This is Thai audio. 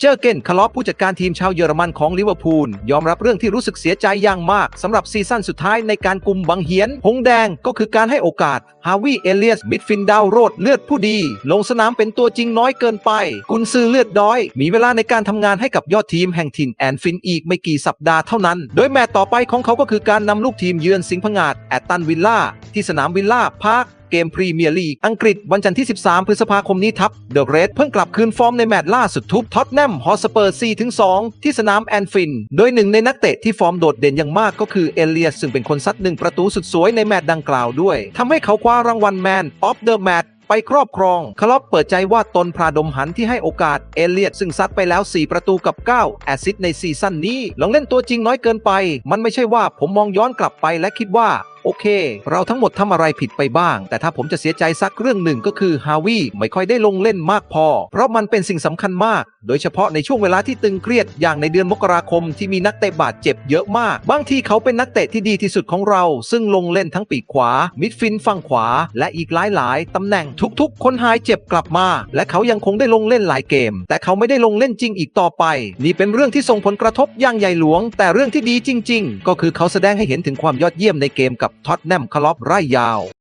เจอร์เกนคลอปผู้จัดการทีมชาวเยอรมันของลิเวอร์พูล ยอมรับเรื่องที่รู้สึกเสียใจอย่างมากสำหรับซีซั่นสุดท้ายในการกุมบังเหียน หงแดงก็คือการให้โอกาส ฮาวิเอเลียสมิดฟินดาวโรดเลือดผู้ดี ลงสนามเป็นตัวจริงน้อยเกินไป กุนซือเลือดด้อย มีเวลาในการทำงานให้กับยอดทีมแห่งถิ่นแอนฟินอีกไม่กี่สัปดาห์เท่านั้น โดยแมตต์ต่อไปของเขาก็คือการนำลูกทีมเยือนสิงห์พงาดแอตตันวิลล่าที่สนามวิลล่าพาร์ค เกมพรีเมียร์ลีกอังกฤษวันจันทร์ที่ 13 พฤษภาคมนี้ทับเดอะเรดเพิ่งกลับคืนฟอร์มในแมตช์ล่าสุดทุบท็อตแนมฮอสเปอร์4-2ที่สนามแอนฟิน โดยหนึ่งในนักเตะที่ฟอร์มโดดเด่นอย่างมากก็คือเอเลียสซึ่งเป็นคนซัดหนึ่งประตูสุดสวยในแมตช์ดังกล่าวด้วยทำให้เขาคว้ารางวัลแมนออฟเดอะแมตช์ไปครอบครอง คลอปเปิดใจว่าตนพราดมหันที่ให้โอกาส เอเลียดซึ่งซัดไปแล้ว 4 ประตูกับ 9 แอซิสในซีซั่นนี้ ลองเล่นตัวจริงน้อยเกินไป มันไม่ใช่ว่าผมมองย้อนกลับไปและคิดว่าโอเค เราทั้งหมดทำอะไรผิดไปบ้าง แต่ถ้าผมจะเสียใจสักเรื่องหนึ่งก็คือฮาวิไม่ค่อยได้ลงเล่นมากพอ เพราะมันเป็นสิ่งสำคัญมาก โดยเฉพาะในช่วงเวลาที่ตึงเครียดอย่างในเดือนมกราคมที่มีนักเตะบาดเจ็บเยอะมาก บางทีเขาเป็นนักเตะที่ดีที่สุดของเรา ซึ่งลงเล่นทั้งปีกขวา มิดฟินฝั่งขวา และอีกหลายๆตำแหน่งทุกๆ คนหายเจ็บกลับมา และเขายังคงได้ลงเล่นหลายเกม แต่เขาไม่ได้ลงเล่นจริงอีกต่อไป นี่เป็นเรื่องที่ส่งผลกระทบอย่างใหญ่หลวง แต่เรื่องที่ดีจริง ๆ ก็คือเขาแสดงให้เห็นถึงความยอดเยี่ยมในเกมกับกับท็อตแนมคลอปไร่ยาว